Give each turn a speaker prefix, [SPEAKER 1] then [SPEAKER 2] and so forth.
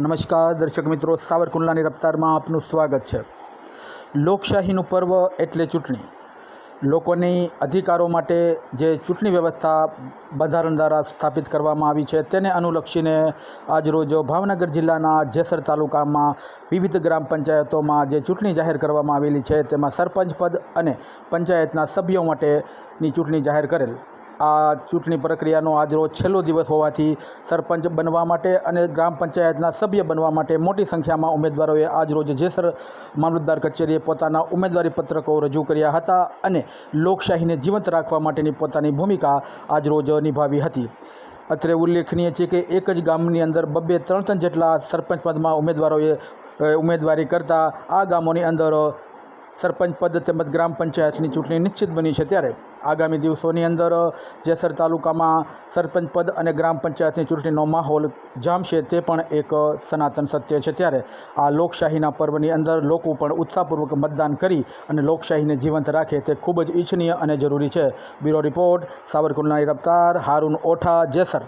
[SPEAKER 1] નમસ્કાર, દર્શક મિત્રો. સાવરકુંડલાની રફતારમાં આપનું સ્વાગત છે. લોકશાહીનું પર્વ એટલે ચૂંટણી. લોકોની અધિકારો માટે જે ચૂંટણી વ્યવસ્થા બંધારણ દ્વારા સ્થાપિત કરવામાં આવી છે, તેને અનુલક્ષીને આજરોજ ભાવનગર જિલ્લાના જેસર તાલુકામાં વિવિધ ગ્રામ પંચાયતોમાં જે ચૂંટણી જાહેર કરવામાં આવેલી છે, તેમાં સરપંચ પદ અને પંચાયતના સભ્યો માટેની ચૂંટણી જાહેર કરેલ. આ ચૂંટણી પ્રક્રિયાનો આજરોજ છેલ્લો દિવસ હોવાથી સરપંચ બનવા માટે અને ગ્રામ પંચાયતના સભ્ય બનવા માટે મોટી સંખ્યામાં ઉમેદવારોએ આજરોજ જેસર મામલતદાર કચેરીએ પોતાના ઉમેદવારી પત્રકો રજૂ કર્યા હતા અને લોકશાહીને જીવંત રાખવા માટેની પોતાની ભૂમિકા આજરોજ નિભાવી હતી. અત્રે ઉલ્લેખનીય છે કે એક જ ગામની અંદર બબ્બે ત્રણ ત્રણ જેટલા સરપંચ પદમાં ઉમેદવારોએ ઉમેદવારી કરતા આ ગામોની અંદર સરપંચ પદ તેમજ ગ્રામ પંચાયતની ચૂંટણી નિશ્ચિત બની છે ત્યારે આગામી દિવસોની અંદર જેસર તાલુકામાં સરપંચ પદ અને ગ્રામ પંચાયતની ચૂંટણીનો માહોલ જામશે તે પણ એક સનાતન સત્ય છે. ત્યારે આ લોકશાહીના પર્વની અંદર લોકો પણ ઉત્સાહપૂર્વક મતદાન કરી અને લોકશાહીને જીવંત રાખે તે ખૂબ જ ઈચ્છનીય અને જરૂરી છે. બ્યુરો રિપોર્ટ, સાવરકુંડલાની રફતાર, હારૂન ઓઠા, જેસર.